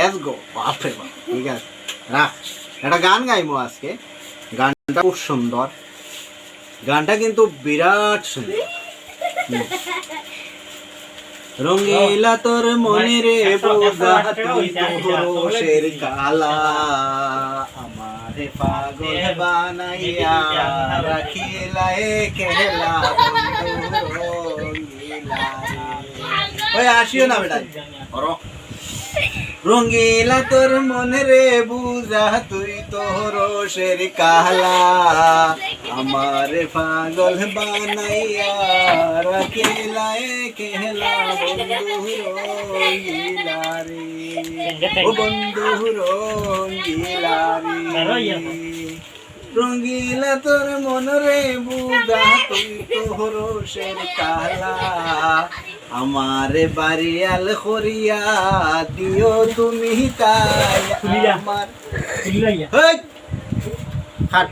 Let's go বাপরে বাপ ঠিক আছে রাখ একটা গান গাইবো আজকে গানটা খুব সুন্দর গানটা কিন্তু বিরাট সুন্দর হুম। রঙ্গিলা তোর মনে রে বোঝা তুই তোর কালা আমারে পাগল বানাইয়া রাখিলা এ কেলা ওই আসিও না বেটা রঙ্গিলা তোর মনে রে বুঝা, তুই তোর রোষের কালা। আমার পাগল বানাইয়া রাখিলা কেলা বন্ধু রঙ্গিলা রে। ও বন্ধু রঙ্গিলা রে। রঙ্গিলা তোর মন রে বুদা তুই তোর রোষের কালা। আমারে বাড়িয়াল করিয়া দিও তুমি তাই আমার! হাট